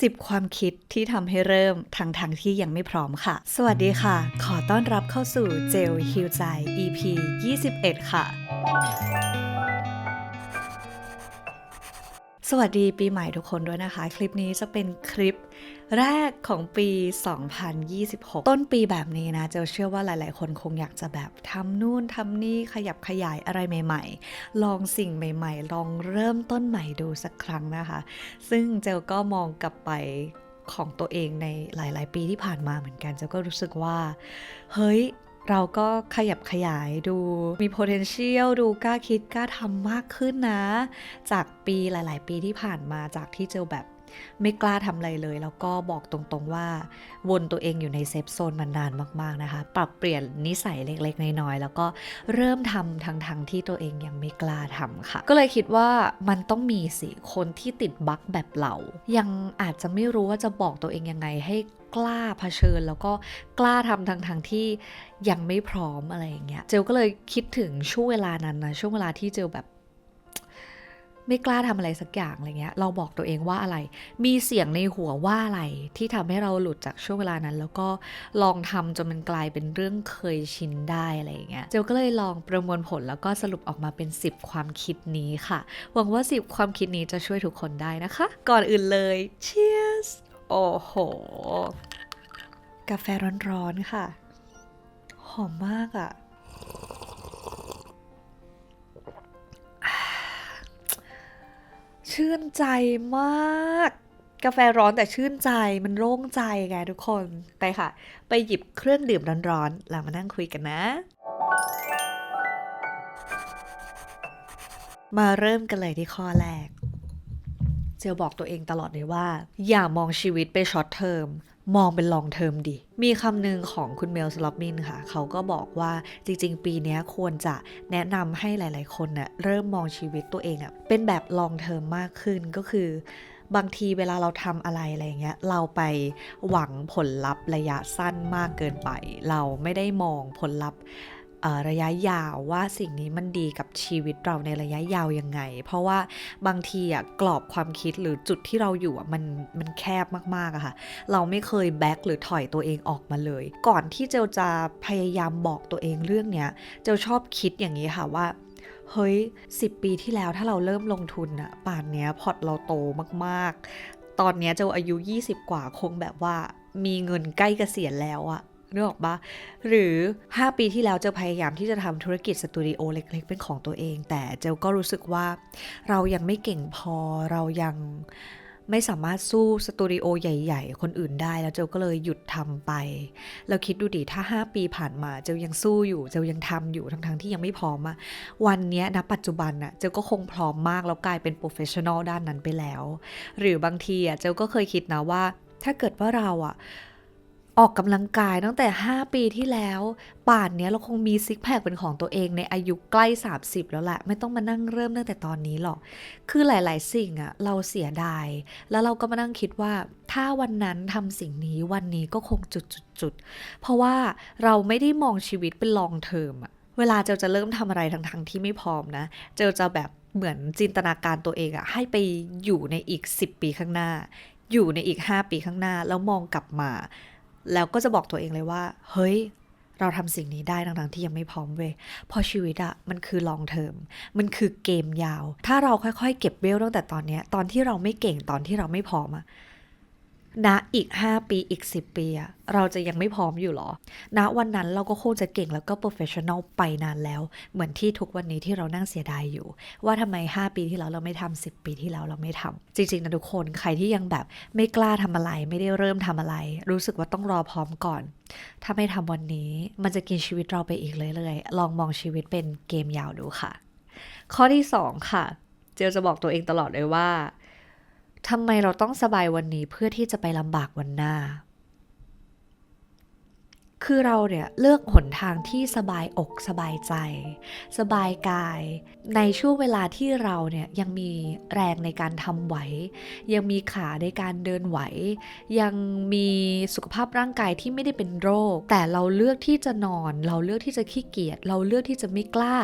10 ความคิดที่ทำให้เริ่มทางทางที่ยังไม่พร้อมค่ะ สวัสดีค่ะ ขอต้อนรับเข้าสู่เจลฮิวใจ EP 21 ค่ะ สวัสดีปีใหม่ทุกคนด้วยนะคะ คลิปนี้จะเป็นคลิป แรกของปี 2026 ต้นปีแบบนี้นะ เจลเชื่อว่าหลาย ๆ คนคงอยากจะแบบทำนู่นทำนี่ขยับขยายอะไรใหม่ ๆ ลองสิ่งใหม่ ๆ ลองเริ่มต้นใหม่ดูสักครั้งนะคะ ซึ่งเจลก็มองกลับไปของตัวเองในหลาย ๆ ปีที่ผ่านมาเหมือนกันเจลก็รู้สึกว่า เฮ้ยเราก็ขยับขยายดูมี potential ดูกล้าคิดกล้าทำมากขึ้นนะ จากปีหลาย ๆ ปีที่ผ่านมาจากที่เจลแบบ ไม่กล้าทำอะไรเลย แล้วก็บอกตรงๆว่า วนตัวเองอยู่ในเซฟโซนมานานมากๆนะคะ ปรับเปลี่ยนนิสัยเล็กๆ น้อยๆ แล้วก็เริ่มทำทั้งๆที่ตัวเองยังไม่กล้าทำค่ะ ก็เลยคิดว่ามันต้องมีสิคนที่ติดบั๊กแบบเรา ยังอาจจะไม่รู้ว่าจะบอกตัวเองยังไงให้กล้าเผชิญแล้วก็กล้าทำทั้งๆที่ยังไม่พร้อมอะไรอย่างเงี้ย เจลก็เลยคิดถึงช่วงเวลานั้นนะช่วงเวลาที่เจลแบบ ไม่กล้าทำอะไรสักอย่างอะไรเงี้ย เราบอกตัวเองว่าอะไร มีเสียงในหัวว่าอะไรที่ทำให้เราหลุดจากช่วงเวลานั้น แล้วก็ลองทำจนมันกลายเป็นเรื่องเคยชินได้อะไรเงี้ย เจลก็เลยลองประมวลผลแล้วก็สรุปออกมาเป็น 10 ความคิดนี้ค่ะ หวังว่า 10 ความคิดนี้จะช่วยทุกคนได้นะคะ ก่อนอื่นเลย cheers โอ้โห กาแฟร้อนๆค่ะ หอมมากอะ่ะ ชื่นใจมาก กาแฟร้อนแต่ชื่นใจมันโล่งใจไงทุกคนไปค่ะ ไปหยิบเครื่องดื่มร้อนๆแล้วมานั่งคุยกันนะ มาเริ่มกันเลยที่ข้อแรกเจลบอกตัวเองตลอดเลยว่า อย่ามองชีวิตไปช็อตเทอม มองเป็นลองเทอมดิ มีคำหนึ่งของคุณเมลสล็อปมินค่ะ เขาก็บอกว่าจริง ๆ ปีนี้ควรจะแนะนำให้หลาย ๆ คนเน่ะเริ่มมองชีวิตตัวเองอะเป็นแบบลองเทอมมากขึ้นก็คือบางทีเวลาเราทำอะไรอะไรเงี้ยเราไปหวังผลลัพธ์ระยะสั้นมากเกินไป เราไม่ได้มองผลลัพธ์ ระยะยาวว่าสิ่งนี้มันดีกับชีวิตเราในระยะยาวยังไง เพราะว่าบางทีอะกรอบความคิดหรือจุดที่เราอยู่อะมันมันแคบมากๆอะค่ะ เราไม่เคยแบ็กหรือถอยตัวเองออกมาเลย ก่อนที่เจลจะพยายามบอกตัวเองเรื่องเนี้ย เจลชอบคิดอย่างนี้ค่ะว่าเฮ้ย 10 ปีที่แล้วถ้าเราเริ่มลงทุนอะป่านเนี้ยพอร์ตเราโตมากๆ ตอนเนี้ยเจลอายุ 20 กว่าคงแบบว่ามีเงินใกล้เกษียณแล้วอะ นึกออกปะหรือ 5 ปีที่แล้วเจลพยายามที่จะทำธุรกิจสตูดิโอเล็ก ๆ เป็นของตัวเอง แต่เจลก็รู้สึกว่าเรายังไม่เก่งพอเรายังไม่สามารถสู้สตูดิโอใหญ่ ๆ คนอื่นได้แล้วเจลก็เลยหยุดทำไปแล้วคิดดูดิถ้า 5 ปีผ่านมาเจลยังสู้อยู่เจลยังทำอยู่ทั้งๆที่ยังไม่พร้อมอะวันนี้ยณปัจจุบันอะเจลก็คงพร้อมมากแล้วกลายเป็นโปรเฟชชั่นอลด้านนั้นไปแล้ว หรือบางทีอะเจลก็เคยคิดนะว่า ถ้าเกิดว่าเราอะ ออกกำลังกายตั้งแต่ 5 ปีที่แล้ว ป่านเนี้ยเราคงมีซิกแพคเป็นของตัวเองในอายุใกล้ 30 แล้วแหละ ไม่ต้องมานั่งเริ่มตั้งแต่ตอนนี้หรอก คือหลาย ๆ สิ่งอะเราเสียดาย แล้วเราก็มานั่งคิดว่า ถ้าวันนั้นทำสิ่งนี้วันนี้ก็คงจุดจุดจุดๆเพราะว่าเราไม่ได้มองชีวิตเป็นลองเทอมอะเวลาเจลจะเริ่มทำอะไรทั้งๆที่ไม่พร้อมนะ เจลจะแบบเหมือนจินตนาการตัวเองอะให้ไปอยู่ในอีก 10 ปีข้างหน้า อยู่ในอีก 5 ปีข้างหน้า แล้วมองกลับมา แล้วก็จะบอกตัวเองเลยว่า เฮ้ย เราทำสิ่งนี้ได้ทั้งๆที่ยังไม่พร้อมเว้ยเพราะชีวิตอะมันคือลองเทอมมันคือเกมยาว ถ้าเราค่อยๆ เก็บเวลตั้งแต่ตอนนี้ตอนที่เราไม่เก่งตอนที่เราไม่พร้อมอะ ณอีก 5 ปีอีก 10 ปีอะเราจะยังไม่พร้อมอยู่หรอ ณวันนั้นเราก็คงจะเก่งแล้วก็โปรเฟชชั่นอลไปนานแล้ว เหมือนที่ทุกวันนี้ที่เรานั่งเสียดายอยู่ ว่าทำไม 5 ปีที่แล้วเราไม่ทำ10 ปีที่แล้วเราไม่ทำจริงๆนะทุกคนใครที่ยังแบบไม่กล้าทำอะไร ไม่ได้เริ่มทำอะไร รู้สึกว่าต้องรอพร้อมก่อน ถ้าไม่ทำวันนี้มันจะกินชีวิตเราไปอีกเรื่อยๆลองมองชีวิตเป็นเกมยาวดูค่ะ ข้อที่ 2 ค่ะ เจลจะบอกตัวเองตลอดเลยว่า ทำไมเราต้องสบายวันนี้เพื่อที่จะไปลำบากวันหน้า คือเราเนี่ยเลือกหนทางที่สบายอกสบายใจ สบายกาย ในช่วงเวลาที่เราเนี่ยยังมีแรงในการทำไหว ยังมีขาในการเดินไหว ยังมีสุขภาพร่างกายที่ไม่ได้เป็นโรค แต่เราเลือกที่จะนอน เราเลือกที่จะขี้เกียจ เราเลือกที่จะไม่กล้า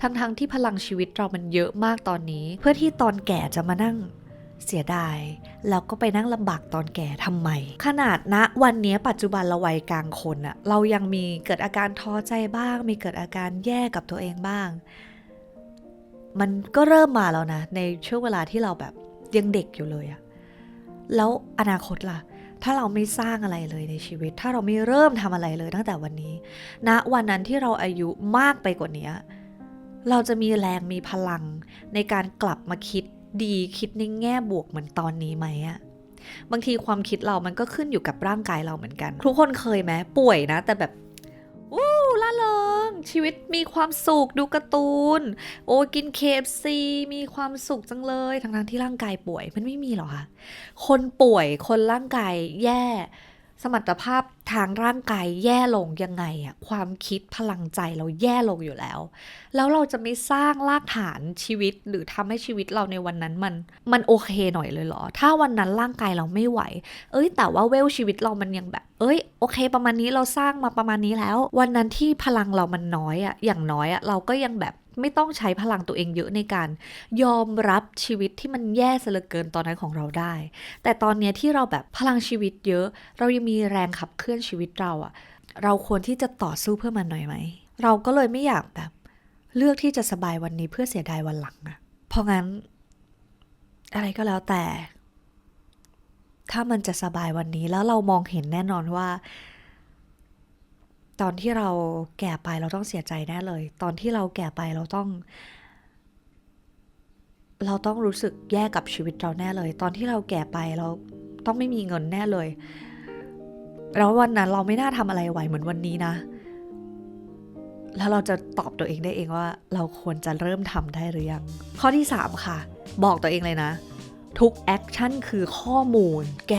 ทั้งๆที่พลังชีวิตเรามันเยอะมากตอนนี้ เพื่อที่ตอนแก่จะมานั่ง เสียดาย แล้วก็ไปนั่งลำบากตอนแก่ทำไม ขนาดณวันนี้ปัจจุบันเราวัยกลางคนอะเรายังมีเกิดอาการท้อใจบ้าง มีเกิดอาการแย่กับตัวเองบ้าง มันก็เริ่มมาแล้วนะ ในช่วงเวลาที่เราแบบยังเด็กอยู่เลยอะแล้วอนาคตล่ะ ถ้าเราไม่สร้างอะไรเลยในชีวิต ถ้าเราไม่เริ่มทำอะไรเลยตั้งแต่วันนี้ณวันนั้นที่เราอายุมากไปกว่านี้เราจะมีแรงมีพลังในการกลับมาคิด ดีคิดในแง่บวกเหมือนตอนนี้ไหมอะบางทีความคิดเรามันก็ขึ้นอยู่กับร่างกายเราเหมือนกัน ทุกคนเคยไหมป่วยนะ แต่แบบอู้ล่าเริงชีวิตมีความสุขดูการ์ตูน โอ้กินเคฟซีมีความสุขจังเลยทั้งๆที่ร่างกายป่วยมันไม่มีหรอคะคนป่วยคนร่างกายแย่ส มรรถภาพทางร่างกายแย่ลงยังไงอะความคิดพลังใจเราแย่ลงอยู่แล้ว แล้วเราจะไม่สร้างรากฐานชีวิตหรือทำให้ชีวิตเราในวันนั้นมันมันโอเคหน่อยเลยเหรอ ถ้าวันนั้นร่างกายเราไม่ไหว เอ้ย แต่ว่าเวลชีวิตเรามันยังแบบ เอ้ยโอเค ประมาณนี้เราสร้างมาประมาณนี้แล้ว วันนั้นที่พลังเรามันน้อยอะอย่างน้อยอะเราก็ยังแบบ ไม่ต้องใช้พลังตัวเองเยอะในการ ยอมรับชีวิตที่มันแย่ซะเหลือเกินตอนนั้นของเราได้ แต่ตอนนี้ที่เราแบบพลังชีวิตเยอะ เรายังมีแรงขับเคลื่อนชีวิตเราอะเราควรที่จะต่อสู้เพื่อมันหน่อยไหม เราก็เลยไม่อยากแบบ เลือกที่จะสบายวันนี้เพื่อเสียดายวันหลังอะเพราะงั้น อะไรก็แล้วแต่ ถ้ามันจะสบายวันนี้แล้วเรามองเห็นแน่นอนว่า ตอนที่เราแก่ไปเราต้องเสียใจแน่เลย ตอนที่เราแก่ไปเราต้อง เราต้องรู้สึกแย่กับชีวิตเราแน่เลย ตอนที่เราแก่ไปเราต้องไม่มีเงินแน่เลย แล้ววันนั้นเราไม่น่าทำอะไรไหวเหมือนวันนี้นะ แล้วเราจะตอบตัวเองได้เองว่า เราควรจะเริ่มทำได้หรือยัง ข้อที่ 3 ค่ะ บอกตัวเองเลยนะ ทุกแอคชั่นคือข้อมูล แก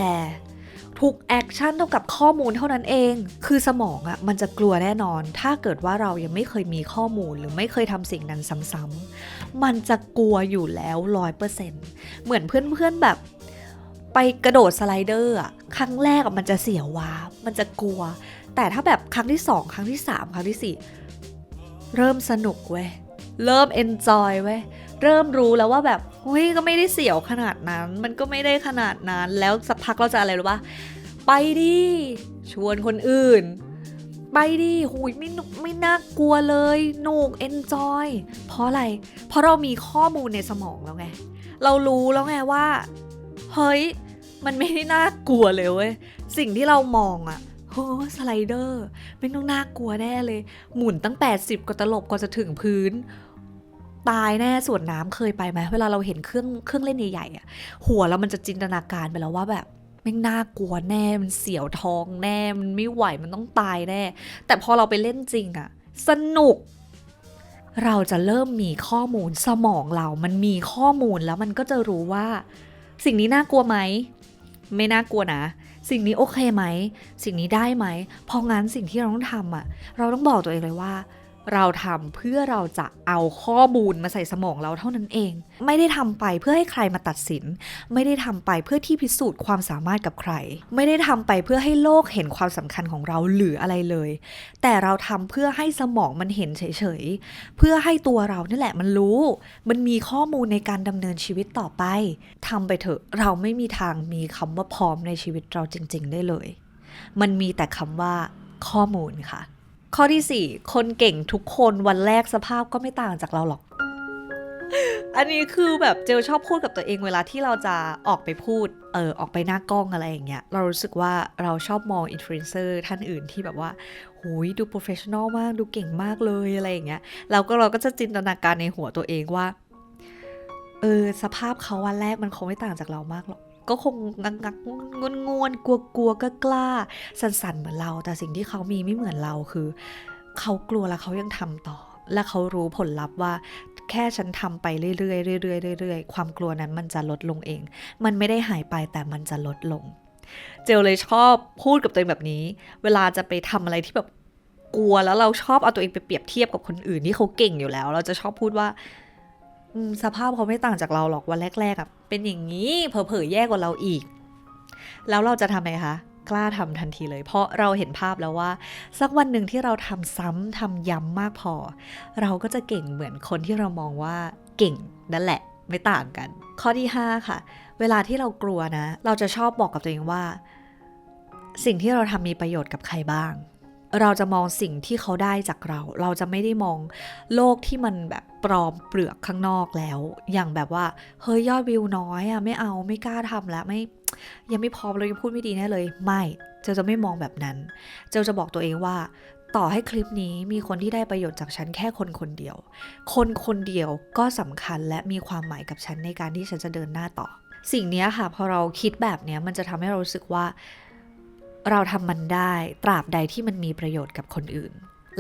ทุกแอคชั่นเท่ากับข้อมูลเท่านั้นเอง คือสมองอะ่ะมันจะกลัวแน่นอน ถ้าเกิดว่าเรายังไม่เคยมีข้อมูลหรือไม่เคยทำสิ่งนั้นซ้ำๆมันจะกลัวอยู่แล้วร้อยเปอร์เซ็นต์เหมือนเพื่อนๆแบบไปกระโดดสไลเดอร์อะครั้งแรกอะมันจะเสียวว้ามันจะกลัว แต่ถ้าแบบครั้งที่สองครั้งที่สามครั้งที่สี่เริ่มสนุกเว้ย เริ่มเอนจอยเว้ย เริ่มรู้แล้วว่าแบบเฮ้ยก็ไม่ได้เสียวขนาดนั้น มันก็ไม่ได้ขนาดนั้น แล้วสักพักเราจะอะไรรู้ปะ ไปดิ ชวนคนอื่น ไปดิหุยไม่นุไม่น่ากลัวเลยหนุกเอนจอยเพราะอะไร เพราะเรามีข้อมูลในสมองแล้วไง เรารู้แล้วไงว่า เฮ้ย มันไม่ได้น่ากลัวเลยเว้ย สิ่งที่เรามองอะโอ้สไลเดอร์ไม่ต้องน่ากลัวแน่เลย หมุนตั้ง 80 กว่าตลบกว่าจะถึงพื้น ตายแน่ส่วนน้ำเคยไปไหมเวลาเราเห็นเครื่องเครื่องเล่นใหญ่ๆอะหัวเรามันจะจินตนาการไปแล้วว่าแบบ แม่งน่ากลัวแน่ มันเสียวท้องแน่ มันไม่ไหว มันต้องตายแน่ แต่พอเราไปเล่นจริงอะสนุก เราจะเริ่มมีข้อมูลสมองเรา มันมีข้อมูลแล้วมันก็จะรู้ว่า สิ่งนี้น่ากลัวไหม ไม่น่ากลัวนะ สิ่งนี้โอเคไหม สิ่งนี้ได้ไหมพราะงั้นสิ่งที่เราต้องทำอะเราต้องบอกตัวเองเลยว่า เราทำเพื่อเราจะเอาข้อมูลมาใส่สมองเราเท่านั้นเอง ไม่ได้ทำไปเพื่อให้ใครมาตัดสิน ไม่ได้ทำไปเพื่อที่พิสูจน์ความสามารถกับใคร ไม่ได้ทำไปเพื่อให้โลกเห็นความสำคัญของเราหรืออะไรเลย แต่เราทำเพื่อให้สมองมันเห็นเฉยๆ เพื่อให้ตัวเรานี่แหละมันรู้ มันมีข้อมูลในการดำเนินชีวิตต่อไปทำไปเถอะเราไม่มีทางมีคำว่าพร้อมในชีวิตเราจริง ๆ ได้เลย มันมีแต่คำว่าข้อมูลค่ะ ข้อที่ 4 คนเก่งทุกคนวันแรกสภาพก็ไม่ต่างจากเราหรอก อันนี้คือแบบเจลชอบพูดกับตัวเองเวลาที่เราจะออกไปพูด เออออกไปหน้ากล้องอะไรอย่างเงี้ย เรารู้สึกว่าเราชอบมองอินฟลูเอนเซอร์ท่านอื่นที่แบบว่าหูยดูโปรเฟชชั่นอลมาก ดูเก่งมากเลยอะไรอย่างเงี้ย เราก็เราก็จะจินตนาการในหัวตัวเองว่า เออสภาพเขาวันแรกมันคงไม่ต่างจากเรามากหรอก ก็คงงักงักงวนงวนกลัวกลัวก็กล้า สันสันๆเหมือนเรา แต่สิ่งที่เขามีไม่เหมือนเราคือ เขากลัวแล้วเขายังทำต่อ และเขารู้ผลลัพธ์ว่า แค่ฉันทำไปเรื่อยๆเรื่อยๆเรื่อยๆความกลัวนั้นมันจะลดลงเอง มันไม่ได้หายไปแต่มันจะลดลง เจลเลยชอบพูดกับตัวเองแบบนี้ เวลาจะไปทำอะไรที่แบบกลัวแล้วเราชอบเอาตัวเองไปเปรียบเทียบกับคนอื่นที่เขาเก่งอยู่แล้ว เราจะชอบพูดว่า สภาพเขาไม่ต่างจากเราหรอกวันแรกๆอะเป็นอย่างนี้เผลอๆแย่กว่าเราอีก แล้วเราจะทำไงคะกล้าทำทันทีเลย เพราะเราเห็นภาพแล้วว่า สักวันหนึ่งที่เราทำซ้ำทำย้ำมากพอ เราก็จะเก่งเหมือนคนที่เรามองว่าเก่งนั่นแหละไม่ต่างกัน ข้อที่ 5 ค่ะ เวลาที่เรากลัวนะ เราจะชอบบอกกับตัวเองว่า สิ่งที่เราทำมีประโยชน์กับใครบ้าง เราจะมองสิ่งที่เขาได้จากเรา เราจะไม่ได้มองโลกที่มันแบบ ปลอมเปลือกข้างนอกแล้ว อย่างแบบว่า เฮ้ยยอดวิวน้อยอะไม่เอาไม่กล้าทำแล้วไม่ยังไม่พร้อมเลยยังพูดไม่ดีแน่เลย ไม่ เจลจะไม่มองแบบนั้น เจลจะบอกตัวเองว่า ต่อให้คลิปนี้มีคนที่ได้ประโยชน์จากฉันแค่คนคนเดียว คนคนเดียวก็สำคัญและมีความหมายกับฉันในการที่ฉันจะเดินหน้าต่อ สิ่งนี้ค่ะพอเราคิดแบบเนี้ยมันจะทำให้เรารู้สึกว่า เราทำมันได้ตราบใดที่มันมีประโยชน์กับคนอื่น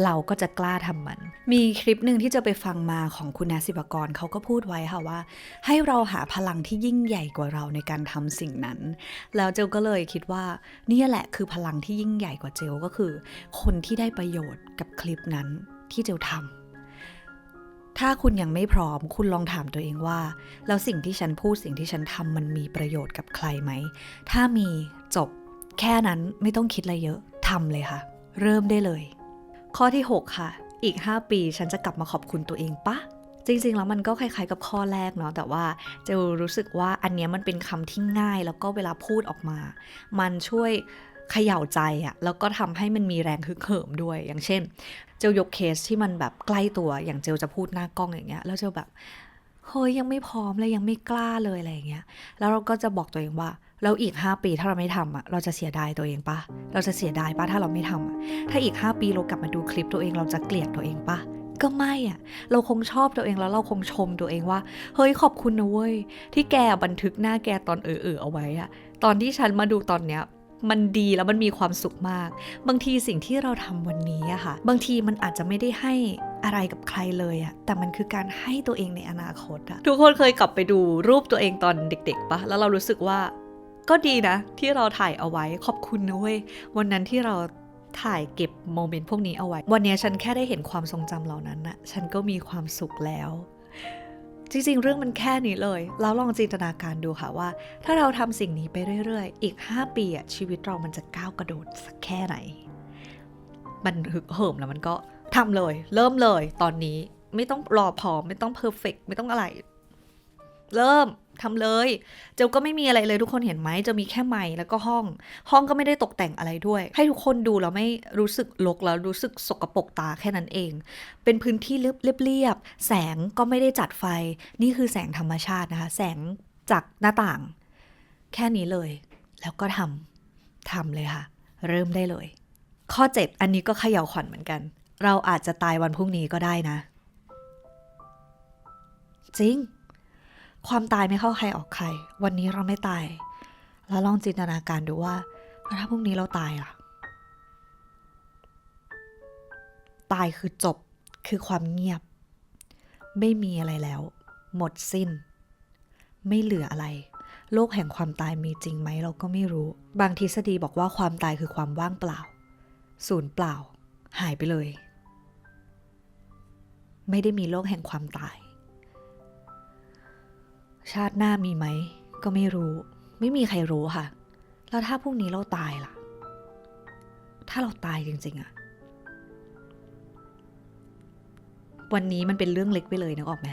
เราก็จะกล้าทำมัน มีคลิปหนึ่งที่จะไปฟังมาของคุณนาสิบกรเขาก็พูดไว้ค่ะว่า ให้เราหาพลังที่ยิ่งใหญ่กว่าเราในการทำสิ่งนั้น แล้วเจลก็เลยคิดว่าเนี่ยแหละคือพลังที่ยิ่งใหญ่กว่าเจลก็คือ คนที่ได้ประโยชน์กับคลิปนั้นที่เจลทำถ้าคุณยังไม่พร้อม คุณลองถามตัวเองว่า แล้วสิ่งที่ฉันพูดสิ่งที่ฉันทำมันมีประโยชน์กับใครไหม ถ้ามีจบ แค่นั้นไม่ต้องคิดอะไรเยอะทำเลยค่ะ เริ่มได้เลย ข้อที่ 6 ค่ะ อีก 5 ปีฉันจะกลับมาขอบคุณตัวเองปะจริงๆ แล้วมันก็คล้ายๆกับข้อแรกเนาะแต่ว่าเจะรู้สึกว่าอันนี้มันเป็นคำที่ง่าย แล้วก็เวลาพูดออกมา มันช่วยเขย่าใจอะแล้วก็ทำให้มันมีแรงฮึกเหิมด้วย อย่างเช่น เจลยกเคสที่มันแบบใกล้ตัวอย่างเจลจะพูดหน้ากล้องอย่างเงี้ยแล้วเจลแบบเฮ้ยยังไม่พร้อมเลยยังไม่กล้าเลยอะไรอย่างเงี้ยแล้วเราก็จะบอกตัวเองว่า แล้วอีก 5 ปีถ้าเราไม่ทำอะเราจะเสียดายตัวเองปะเราจะเสียดายปะถ้าเราไม่ทำอะถ้าอีก 5 ปีเรากลับมาดูคลิปตัวเองเราจะเกลียดตัวเองปะก็ไม่อะเราคงชอบตัวเองแล้วเราคงชมตัวเองว่า เฮ้ยขอบคุณนะเว้ย ที่แกบันทึกหน้าแกตอนเออเออเอาไว้อะตอนที่ฉันมาดูตอนเนี้ยมันดีแล้วมันมีความสุขมาก บางทีสิ่งที่เราทำวันนี้อะค่ะ บางทีมันอาจจะไม่ได้ให้อะไรกับใครเลยอะแต่มันคือการให้ตัวเองในอนาคตอะทุกคนเคยกลับไปดูรูปตัวเองตอนเด็กๆปะแล้วเรารู้สึกว่า ก็ดีนะ ที่เราถ่ายเอาไว้ขอบคุณนะเว้ยวันนั้นที่เราถ่ายเก็บโมเมนต์พวกนี้เอาไว้ วันนี้ฉันแค่ได้เห็นความทรงจำเหล่านั้นน่ะฉันก็มีความสุขแล้ว จริง ๆ เรื่องมันแค่นี้เลย แล้วลองจินตนาการดูค่ะว่า ถ้าเราทำสิ่งนี้ไปเรื่อย ๆ อีก 5 ปีอะชีวิตเรามันจะก้าวกระโดดสักแค่ไหน มันฮึกเหิมแล้วมันก็ทำเลย เริ่มเลย ตอนนี้ไม่ต้องรอพร้อม ไม่ต้องเพอร์เฟกไม่ต้องอะไร เริ่ม ทำเลย เจลก็ไม่มีอะไรเลยทุกคนเห็นไหมจะมีแค่ไมค์แล้วก็ห้อง ห้องก็ไม่ได้ตกแต่งอะไรด้วย ให้ทุกคนดูแล้วไม่รู้สึกรกแล้วรู้สึกสกปรกตาแค่นั้นเอง เป็นพื้นที่เรียบๆแสงก็ไม่ได้จัดไฟ นี่คือแสงธรรมชาตินะคะ แสงจากหน้าต่าง แค่นี้เลย แล้วก็ทำทำเลยค่ะ เริ่มได้เลย ข้อ 7 อันนี้ก็เขย่าขวัญเหมือนกัน เราอาจจะตายวันพรุ่งนี้ก็ได้นะ จริง ความตายไม่เข้าใครออกใคร วันนี้เราไม่ตาย แล้วลองจินตนาการดูว่าแล้วถ้าพรุ่งนี้เราตายล่ะ ตายคือจบคือความเงียบ ไม่มีอะไรแล้ว หมดสิ้น ไม่เหลืออะไร โลกแห่งความตายมีจริงไหมเราก็ไม่รู้ บางทฤษฎีบอกว่าความตายคือความว่างเปล่า ศูนย์เปล่า หายไปเลย ไม่ได้มีโลกแห่งความตาย ชาติหน้ามีไหม ก็ไม่รู้ ไม่มีใครรู้ค่ะ แล้วถ้าพรุ่งนี้เราตายล่ะ ถ้าเราตายจริง ๆอะวันนี้มันเป็นเรื่องเล็กไปเลยนึกออกไหม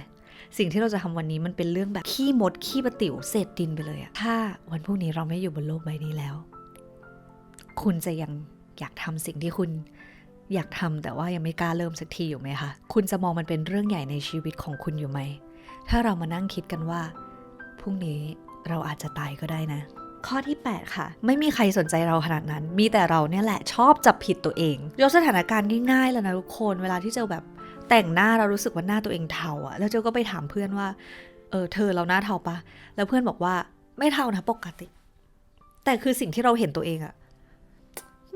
สิ่งที่เราจะทำวันนี้มันเป็นเรื่องแบบขี้มดขี้ประติ๋วเศษดินไปเลยอะถ้าวันพรุ่งนี้เราไม่อยู่บนโลกใบนี้แล้ว คุณจะยังอยากทำสิ่งที่คุณอยากทำแต่ว่ายังไม่กล้าเริ่มสักทีอยู่ไหมคะ คุณจะมองมันเป็นเรื่องใหญ่ในชีวิตของคุณอยู่ไหม ถ้าเรามานั่งคิดกันว่าพรุ่งนี้เราอาจจะตายก็ได้นะ ข้อที่ 8 ค่ะ ไม่มีใครสนใจเราขนาดนั้น มีแต่เราเนี่ยแหละชอบจับผิดตัวเอง ยกสถานการณ์ง่ายๆแล้วนะทุกคนเวลาที่เจอแบบแต่งหน้าเรารู้สึกว่าหน้าตัวเองเทาอะแล้วเจอก็ไปถามเพื่อนว่า เออเธอเราหน้าเทาปะ แล้วเพื่อนบอกว่าไม่เทานะปกติ แต่คือสิ่งที่เราเห็นตัวเองอะ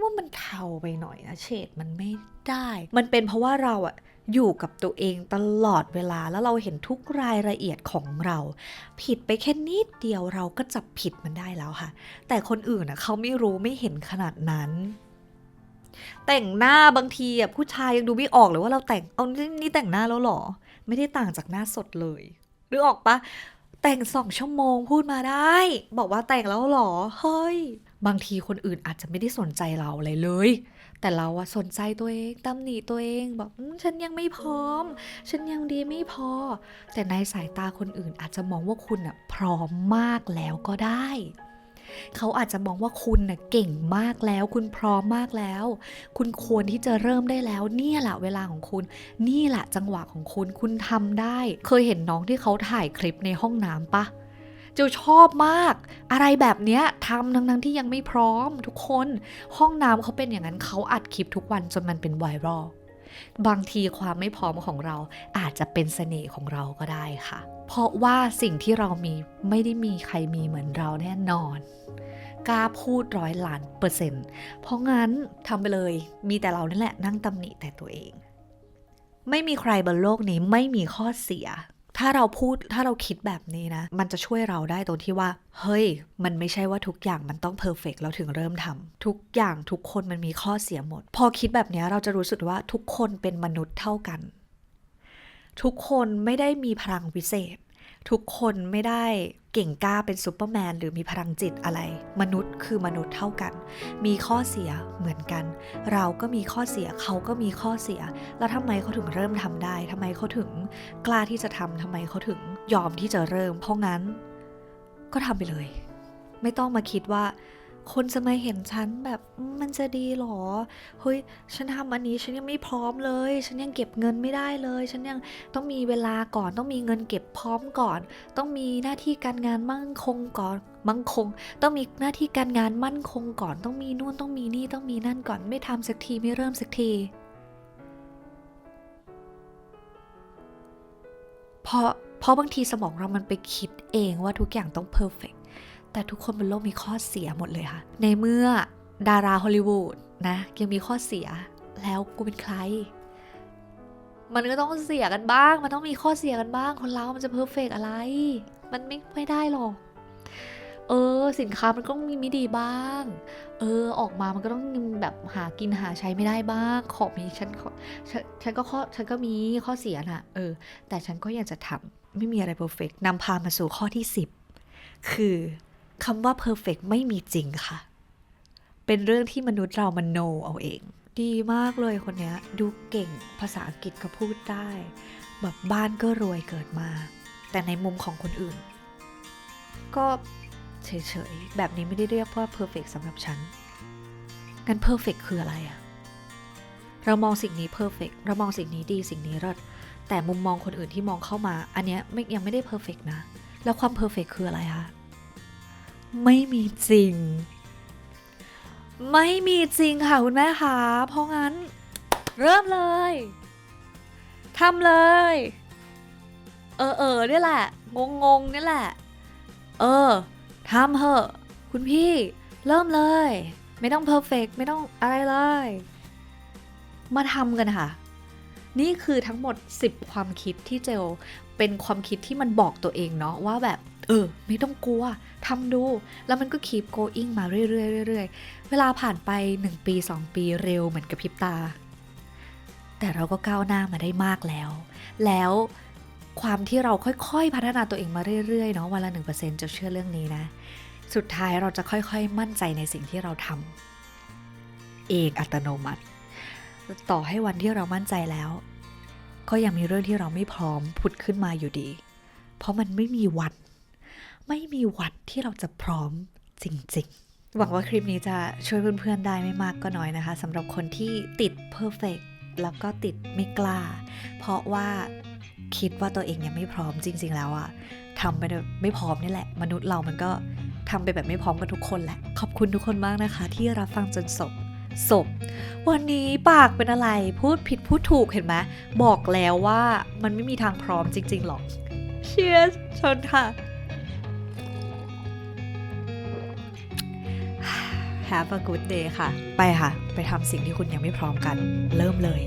ว่ามันเทาไปหน่อยนะเฉดมันไม่ได้ มันเป็นเพราะว่าเราอะ อยู่กับตัวเองตลอดเวลาแล้วเราเห็นทุกรายละเอียดของเรา ผิดไปแค่นิดเดียวเราก็จับผิดมันได้แล้วค่ะ แต่คนอื่นอะเขาไม่รู้ไม่เห็นขนาดนั้น แต่งหน้าบางทีอะผู้ชายยังดูไม่ออกเลยว่าเราแต่งเอานี่นี่แต่งหน้าแล้วหรอ ไม่ได้ต่างจากหน้าสดเลยหรือออกปะแต่งสองชั่วโมงพูดมาได้ บอกว่าแต่งแล้วหรอเฮ้ย บางทีคนอื่นอาจจะไม่ได้สนใจเราเลยเลย แต่เราอะสนใจตัวเองตำหนิตัวเองบอกฉันยังไม่พร้อม ฉันยังดีไม่พอ แต่ในสายตาคนอื่นอาจจะมองว่าคุณอะพร้อมมากแล้วก็ได้ เขาอาจจะมองว่าคุณน่ะเก่งมากแล้ว คุณพร้อมมากแล้ว คุณควรที่จะเริ่มได้แล้ว เนี่ยแหละเวลาของคุณ นี่แหละจังหวะของคุณ คุณทำได้ เคยเห็นน้องที่เขาถ่ายคลิปในห้องน้ำปะ เจ้าชอบมาก อะไรแบบเนี้ยทำทั้งๆที่ยังไม่พร้อม ทุกคนห้องน้ำเขาเป็นอย่างนั้นเขาอัดคลิปทุกวันจนมันเป็นไวรัลบางทีความไม่พร้อมของเราอาจจะเป็นเสน่ห์ของเราก็ได้ค่ะ เพราะว่าสิ่งที่เรามีไม่ได้มีใครมีเหมือนเราแน่นอนกล้าพูดร้อยล้านเปอร์เซ็นต์เพราะงั้นทำไปเลยมีแต่เรานั่นแหละนั่งตำหนิแต่ตัวเอง ไม่มีใครบนโลกนี้ไม่มีข้อเสีย ถ้าเราพูดถ้าเราคิดแบบนี้นะ มันจะช่วยเราได้ตรงที่ว่า เฮ้ย มันไม่ใช่ว่าทุกอย่างมันต้องเพอร์เฟกเราถึงเริ่มทำทุกอย่างทุกคนมันมีข้อเสียหมด พอคิดแบบนี้เราจะรู้สึกว่าทุกคนเป็นมนุษย์เท่ากัน ทุกคนไม่ได้มีพลังวิเศษ ทุกคนไม่ได้เก่งกล้าเป็นซูเปอร์แมนหรือมีพลังจิตอะไร มนุษย์คือมนุษย์เท่ากัน มีข้อเสียเหมือนกัน เราก็มีข้อเสียเขาก็มีข้อเสีย แล้วทำไมเขาถึงเริ่มทำได้ทำไมเขาถึงกล้าที่จะทำทำไมเขาถึงยอมที่จะเริ่ม เพราะงั้น ก็ทำไปเลย ไม่ต้องมาคิดว่า คนจะมาเห็นฉันแบบมมันจะดีหรอ เฮ้ย ฉันทำอันนี้ฉันยังไม่พร้อมเลย ฉันยังเก็บเงินไม่ได้เลย ฉันยังต้องมีเวลาก่อน ต้องมีเงินเก็บพร้อมก่อน ต้องมีหน้าที่การงานมั่นคงก่อนมั่นคง ต้องมีหน้าที่การงานมั่นคงก่อน ต้องมีนู่นต้องมีนี่ต้องมีนั่นก่อน ไม่ทำสักทีไม่เริ่มสักทีเพราะเพราะบางทีสมองเรามันไปคิดเองว่าทุกอย่างต้องเพอร์เฟก แต่ทุกคนบนโลกมีข้อเสียหมดเลยค่ะ ในเมื่อดาราฮอลลีวูดนะยังมีข้อเสียแล้วกูเป็นใคร มันก็ต้องเสียกันบ้าง มันต้องมีข้อเสียกันบ้าง คนเรามันจะเพอร์เฟกอะไร มันไม่ไม่ได้หรอก เออ สินค้ามันก็ต้องมีไม่ดีบ้าง เออ ออกมามันก็ต้องแบบหากินหาใช้ไม่ได้บ้าง ของมีฉันขอฉันฉันก็ข้อฉันก็มีข้อเสียน่ะ เออ แต่ฉันก็อยากจะทำไม่มีอะไรเพอร์เฟกนำพามาสู่ข้อที่ 10 คือ คำว่าเพอร์เฟกไม่มีจริงค่ะ เป็นเรื่องที่มนุษย์เรามันโนเอาเอง ดีมากเลยคนนี้ดูเก่งภาษาอังกฤษก็พูดได้ แบบบ้านก็รวยเกิดมา แต่ในมุมของคนอื่น ก็เฉยๆ แบบนี้ไม่ได้เรียกว่าเพอร์เฟกสำหรับฉัน งั้นเพอร์เฟกคืออะไรอะเรามองสิ่งนี้เพอร์เฟกเรามองสิ่งนี้ดีสิ่งนี้เลิศแต่มุมมองคนอื่นที่มองเข้ามา อันเนี้ยยังไม่ได้เพอร์เฟกนะ แล้วความเพอร์เฟกคืออะไรคะ ไม่มีจริง ไม่มีจริงค่ะคุณแม่คะเพราะงั้น เริ่มเลยทำเลย เออเออเนี่ยแหละ งงงๆเนี่ยแหละ เออทำเถอะคุณพี่ เริ่มเลย ไม่ต้องเพอร์เฟกไม่ต้องอะไรเลย มาทำกันค่ะ นี่คือทั้งหมด 10 ความคิดที่เจลเป็นความคิดที่มันบอกตัวเองเนาะว่าแบบ เออ ไม่ต้องกลัวทำดู แล้วมันก็ keep going มาเรื่อยๆเรื่อยๆเวลาผ่านไป 1 ปี 2 ปีเร็วเหมือนกับพริบตา แต่เราก็ก้าวหน้ามาได้มากแล้ว แล้วความที่เราค่อยๆ พัฒนาตัวเองมาเรื่อยๆเนาะวันละ1%จะเชื่อเรื่องนี้นะ สุดท้ายเราจะค่อยๆ มั่นใจในสิ่งที่เราทำเองอัตโนมัติ ต่อให้วันที่เรามั่นใจแล้ว ก็ยังมีเรื่องที่เราไม่พร้อมผุดขึ้นมาอยู่ดี เพราะมันไม่มีวัน ไม่มีวันที่เราจะพร้อมจริง ๆ หวังว่าคลิปนี้จะช่วยเพื่อนๆได้ไม่มากก็น้อยนะคะสำหรับคนที่ติด perfect แล้วก็ติดไม่กล้า เพราะว่าคิดว่าตัวเองยังไม่พร้อมจริง ๆ แล้วอะทำไปแบบไม่พร้อมนี่แหละ มนุษย์เรามันก็ทำไปแบบไม่พร้อมกันทุกคนแหละ ขอบคุณทุกคนมากนะคะ ที่รับฟังจนจบจบวันนี้ปากเป็นอะไรพูดผิดพูดถูกเห็นไหมบอกแล้วว่ามันไม่มีทางพร้อมจริง ๆ หรอก เชียร์ชนค่ะ Have a good day ค่ะ ไปค่ะ ไปทำสิ่งที่คุณยังไม่พร้อมกัน เริ่มเลย